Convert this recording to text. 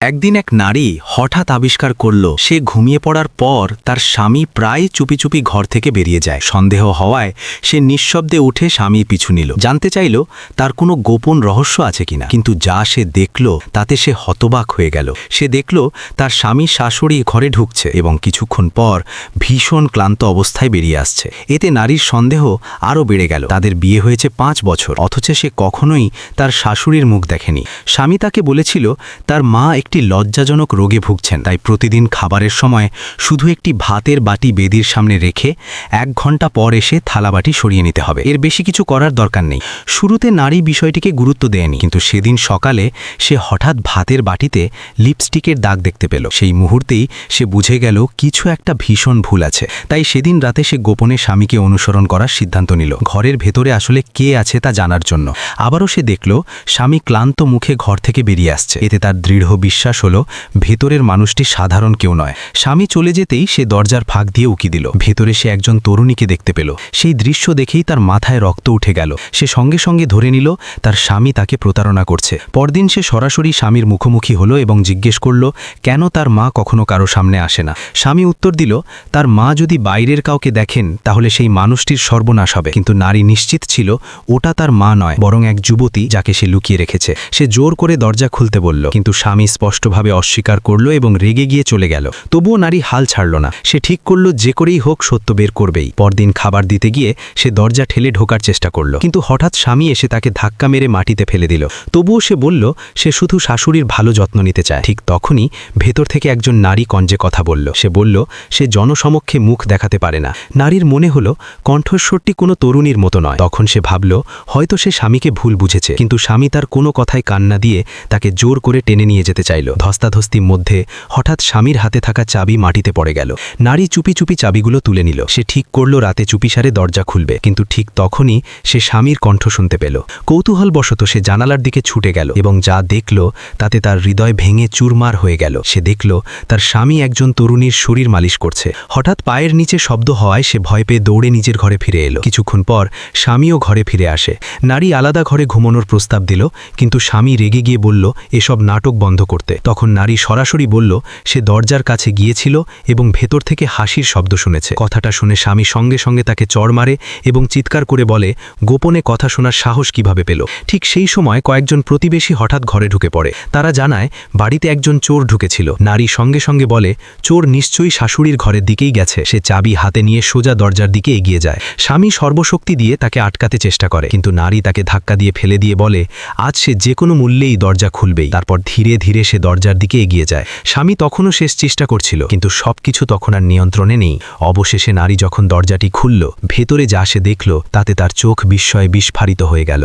একদিন এক নারী হঠাৎ আবিষ্কার করল, সে ঘুমিয়ে পড়ার পর তার স্বামী প্রায় চুপি চুপি ঘর থেকে বেরিয়ে যায়। সন্দেহ হওয়ায় সে নিঃশব্দে উঠে স্বামী পিছু নিল। জানতে চাইল, তার কোনো গোপন রহস্য আছে কিনা। কিন্তু যা সে দেখল, তাতে সে হতবাক হয়ে গেল। সে দেখল, তার স্বামী শাশুড়ি ঘরে ঢুকছে এবং কিছুক্ষণ পর ভীষণ ক্লান্ত অবস্থায় বেরিয়ে আসছে। এতে নারীর সন্দেহ আরও বেড়ে গেল। তাদের বিয়ে হয়েছে পাঁচ বছর। অথচ সে কখনোই তার শাশুড়ির মুখ দেখেনি। স্বামী তাকে বলেছিল, তার মা একটি লজ্জাজনক রোগে ভুগছেন, তাই প্রতিদিন খাবারের সময় শুধু একটি ভাতের বাটি বেদির সামনে রেখে এক ঘণ্টা পর এসে থালাবাটি সরিয়ে নিতে হবে। এর বেশি কিছু করার দরকার নেই। শুরুতে নারী বিষয়টিকে গুরুত্ব দেয়নি, কিন্তু সেদিন সকালে সে হঠাৎ ভাতের বাটিতে লিপস্টিকের দাগ দেখতে পেল। সেই মুহূর্তেই সে বুঝে গেল কিছু একটা ভীষণ ভুল আছে, তাই সেদিন রাতে সে গোপনে স্বামীকে অনুসরণ করার সিদ্ধান্ত নিল। ঘরের ভেতরে আসলে কে আছে তা জানার জন্য। আবারও সে দেখল, স্বামী ক্লান্ত মুখে ঘর থেকে বেরিয়ে আসছে। এতে তার দৃঢ় হলো, ভেতরের মানুষটি সাধারণ কেউ নয়। স্বামী চলে যেতেই সে দরজার ফাঁক দিয়ে উকি দিল। ভেতরে সে একজন তরুণীকে দেখতে পেল। সেই দৃশ্য দেখেই তার মাথায় রক্ত উঠে গেল। সে সঙ্গে সঙ্গে ধরে নিল, তার স্বামী তাকে প্রতারণা করছে। পরদিন সে সরাসরি স্বামীর মুখোমুখি হলো এবং জিজ্ঞেস করল, কেন তার মা কখনো কারও সামনে আসে না? স্বামী উত্তর দিল, তার মা যদি বাইরের কাউকে দেখেন, তাহলে সেই মানুষটির সর্বনাশ হবে। কিন্তু নারী নিশ্চিত ছিল, ওটা তার মা নয়, বরং এক যুবতী যাকে সে লুকিয়ে রেখেছে। সে জোর করে দরজা খুলতে বলল, কিন্তু স্বামী স্পষ্টভাবে অস্বীকার করল এবং রেগে গিয়ে চলে গেল। তবুও নারী হাল ছাড়ল না। সে ঠিক করল যে করেই হোক সত্য বের করবেই। পরদিন খাবার দিতে গিয়ে সে দরজা ঠেলে ঢোকার চেষ্টা করল। কিন্তু হঠাৎ স্বামী এসে তাকে ধাক্কা মেরে মাটিতে ফেলে দিল। তবুও সে বলল, সে শুধু শাশুড়ির ভালো যত্ন নিতে চায়। ঠিক তখনই ভেতর থেকে একজন নারী কঞ্জে কথা বলল। সে বলল, সে জনসমক্ষে মুখ দেখাতে পারে না। নারীর মনে হলো, কণ্ঠস্বরটি কোনো তরুণীর মতো নয়। তখন সে ভাবল, হয়তো সে স্বামীকে ভুল বুঝেছে। কিন্তু স্বামী তার কোনো কথায় কান্না দিয়ে তাকে জোর করে টেনে নিয়ে যেতে চাইল। ধস্তাধস্তির মধ্যে হঠাৎ স্বামীর হাতে থাকা চাবি মাটিতে পড়ে গেল। নারী চুপি চুপি চাবিগুলো তুলে নিল। সে ঠিক করল, রাতে চুপিসারে দরজা খুলবে। কিন্তু ঠিক তখনই সে স্বামীর কণ্ঠ শুনতে পেল। কৌতূহলবশত সে জানালার দিকে ছুটে গেল এবং যা দেখল তাতে তার হৃদয় ভেঙে চুরমার হয়ে গেল। সে দেখল তার স্বামী একজন তরুণীর শরীর মালিশ করছে। হঠাৎ পায়ের নিচে শব্দ হওয়ায় সে ভয় পেয়ে দৌড়ে নিজের ঘরে ফিরে এলো। কিছুক্ষণ পর স্বামীও ঘরে ফিরে আসে। নারী আলাদা ঘরে ঘুমানোর প্রস্তাব দিল, কিন্তু স্বামী রেগে গিয়ে বলল, এসব নাটক বন্ধ করতে তখন নারী সরাসরি বলল, সে দরজার কাছে গিয়েছিল এবং ভেতর থেকে হাসির শব্দ শুনেছে। কথাটা শুনে স্বামী সঙ্গে সঙ্গে তাকে চড় মারে এবং চিৎকার করে বলে, গোপনে কথা শোনার সাহস কীভাবে পেল? ঠিক সেই সময় কয়েকজন প্রতিবেশী হঠাৎ ঘরে ঢুকে পড়ে। তারা জানায়, বাড়িতে একজন চোর ঢুকেছিল। নারী সঙ্গে সঙ্গে বলে, চোর নিশ্চয়ই শাশুড়ির ঘরের দিকেই গেছে। সে চাবি হাতে নিয়ে সোজা দরজার দিকে এগিয়ে যায়। স্বামী সর্বশক্তি দিয়ে তাকে আটকাতে চেষ্টা করে, কিন্তু নারী তাকে ধাক্কা দিয়ে ফেলে দিয়ে বলে, আজ সে যে কোনো মূল্যেই দরজা খুলবেই। তারপর ধীরে ধীরে সে দরজার দিকে এগিয়ে যায়। স্বামী তখনও শেষ চেষ্টা করছিল, কিন্তু সবকিছু তখন আর নিয়ন্ত্রণে নেই। অবশেষে নারী যখন দরজাটি খুলল, ভেতরে যা সে দেখল, তাতে তার চোখ বিস্ময়ে বিস্ফারিত হয়ে গেল।